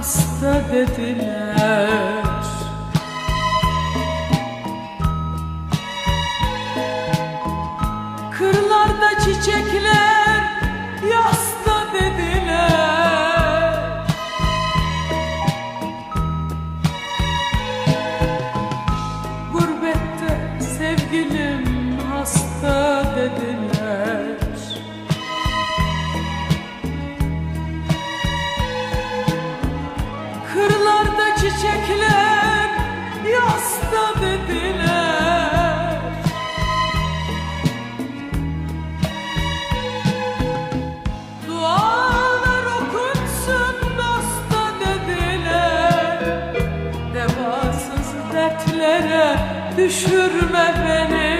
hasta dediler. Düşürme beni.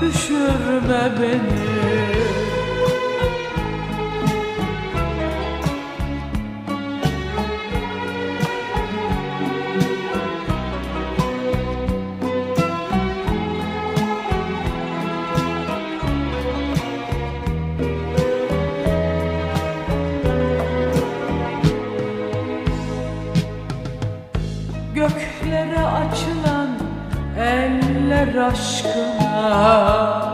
düşürme beni. aşkına.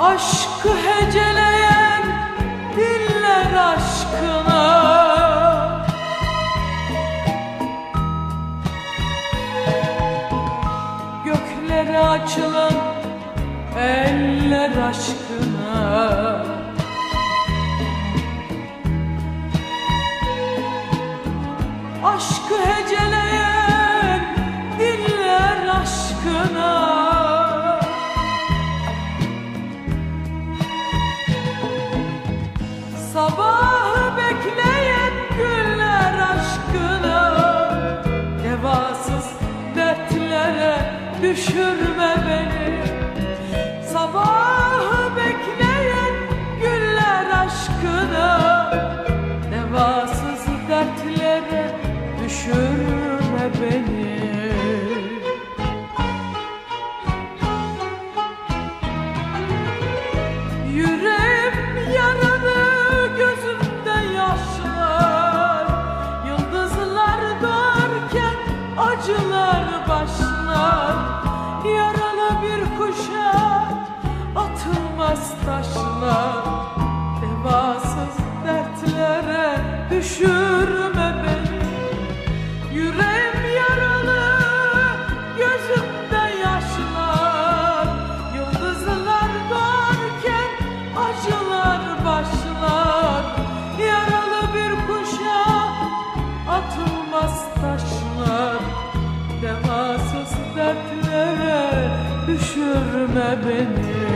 Aşkı heceleyen diller aşkına. Göklere açılan düşür başlar başlar Yaralı bir kuşa atılmaz taşlar. Devasız dertlere düşürme. düşürme beni.